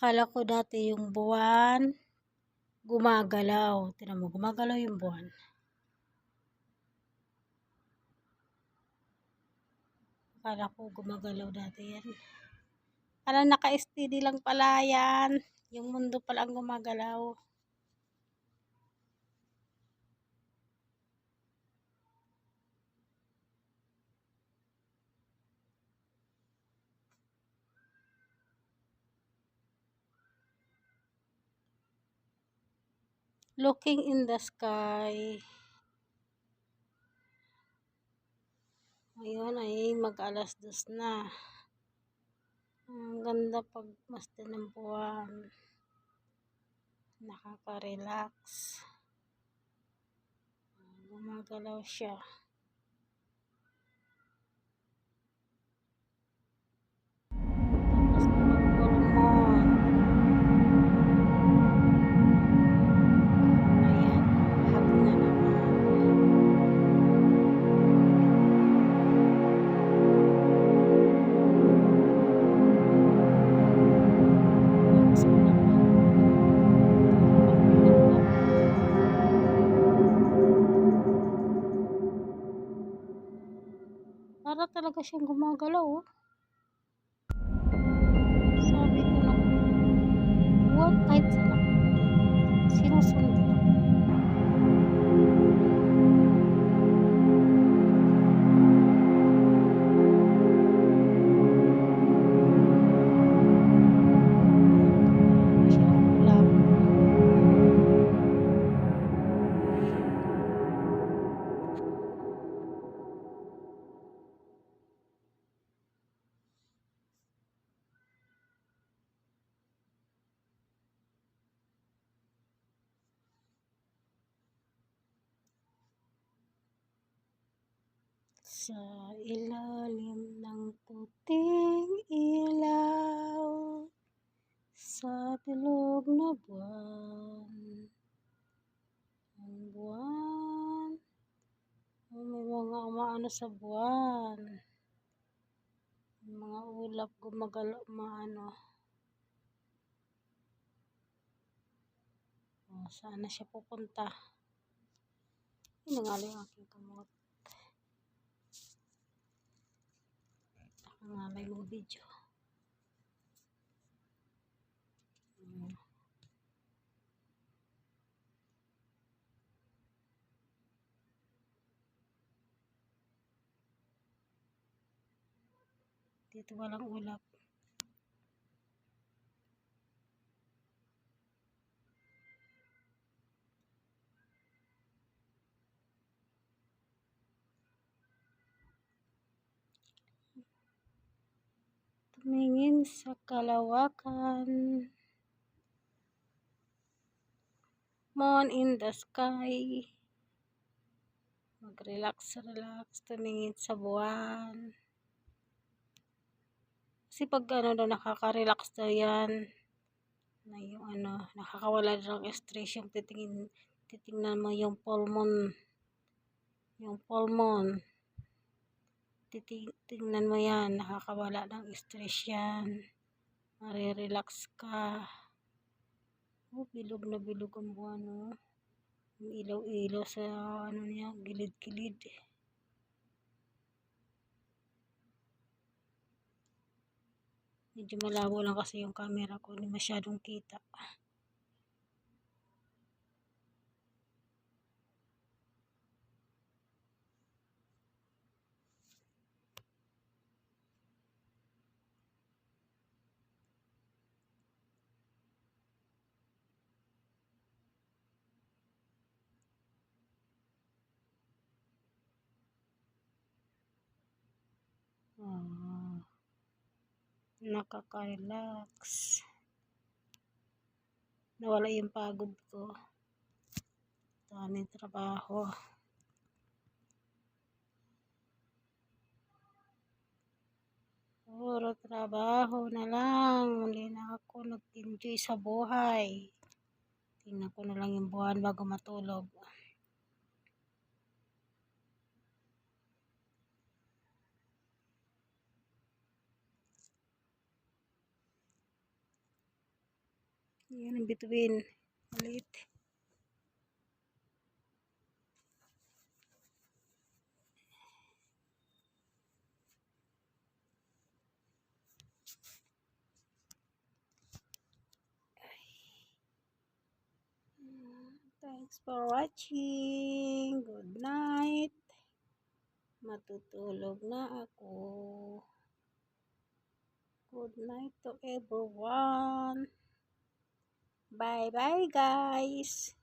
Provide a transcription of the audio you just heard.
Akala ko dati yung buwan gumagalaw. Tinan mo, gumagalaw yung buwan. Akala ko gumagalaw dati yan. Akala naka-steady lang pala yan. Yung mundo pala ang gumagalaw. Looking in the sky. Ngayon ay mag-alas dos na. Ang ganda pag masdan ng buwan. Nakaka-relax. Gumagalaw siya. Para talaga siyang gumagalaw, oh. Sabi ko na, what kahit Sa ilalim ng puting ilaw Sa bilog na buwan. Ang buwan oh, May mga umaano sa buwan. May mga ulap gumagala maano oh, Saan na siya pupunta? Yung aking kamot Nakangalay yung video. Mm. Dito walang ulap. Tumingin sa kalawakan. Moon in the sky. Mag-relax, relax. Tumingin sa buwan. Kasi pag ano daw, nakaka-relax daw yan. Na yung ano, nakakawala ng stress yung titingin, titingnan mo yung pulmon. Yung pulmon. Titingnan mo yan, nakakawala ng stress yan. Marirelax ka. Oh, bilog na bilog ang buwan, oh. Yung ilaw-ilaw sa ano niya, gilid-gilid. Medyo malabo lang kasi yung camera ko, hindi masyadong kita. Oh, nakaka-relax. Nawala yung pagod ko. Daming trabaho. Puro trabaho na lang. Hindi na ako nag-enjoy sa buhay. Tingnan ko na lang yung buwan bago matulog. Yan ang bituin. Maliit. Thanks for watching. Good night. Matutulog na ako. Good night to everyone. Bye bye guys.